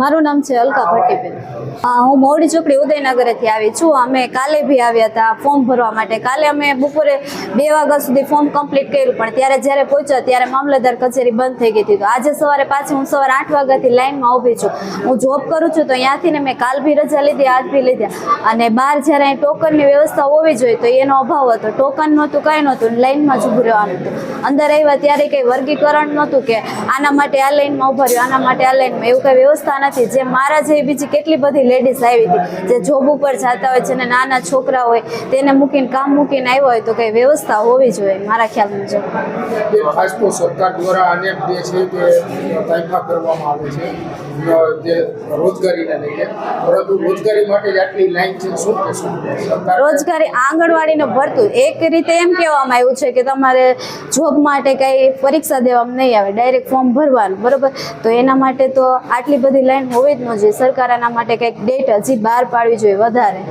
મારું નામ છે અલકા ભટ્ટીબેન. હું મોવડી ચોકડી ઉદયનગરેથી આવી છું. અમે કાલે બી આવ્યા હતા ફોર્મ ભરવા માટે. કાલે અમે બપોરે બે વાગ્યા સુધી ફોર્મ કમ્પ્લીટ કર્યું, પણ ત્યારે જ્યારે પહોંચ્યા ત્યારે મામલતદાર કચેરી બંધ થઈ ગઈ હતી. તો આજે સવારે પાછી હું સવારે આઠ વાગ્યાથી લાઇનમાં ઊભી છું. હું જોબ કરું છું તો અહીંયાથી ને મેં કાલ બી રજા લીધી, આજ બી લીધા. અને બહાર જ્યારે અહીં ટોકનની વ્યવસ્થા હોવી જોઈએ તો એનો અભાવ હતો. ટોકન નહોતું, કાંઈ નહોતું. ને લાઈનમાં જ ઊભું રહેવાનું હતું. અંદર આવ્યા ત્યારે કંઈ વર્ગીકરણ નહોતું કે આના માટે આ લાઇનમાં ઊભા રહ્યું, આના માટે આ લાઇનમાં એવું કંઈ વ્યવસ્થા નથી. જે મારા જેવી બીજી કેટલી બધી લેડીઝ આવી હતી જે જોબ ઉપર જતા હોય છે ને નાના છોકરા હોય તેને મૂકીને કામ મૂકીને આવ્યો હોય તો કંઈ વ્યવસ્થા હોવી જોઈએ મારા ખ્યાલ મુજબ ખાસ તો સરકાર દ્વારા અનેક જે છે તે તાઇફા કરવામાં આવે છે જે રોજગારીને લઈને. પરંતુ રોજગારી માટે આટલી લાઈન છે શું રોજગારી આંગણવાડીને ભરતું. એક રીતે એમ કહેવામાં આવ્યું છે કે તમારે જોબ માટે કંઈ પરીક્ષા દેવામાં નહીં આવે ડાયરેક્ટ ફોર્મ ભરવાનું બરોબર? તો એના માટે તો આટલી બધી લાઈન હોવી જ ન જોઈએ. સરકાર આના માટે કંઈક ડેટ હજી બહાર પાડવી જોઈએ વધારે.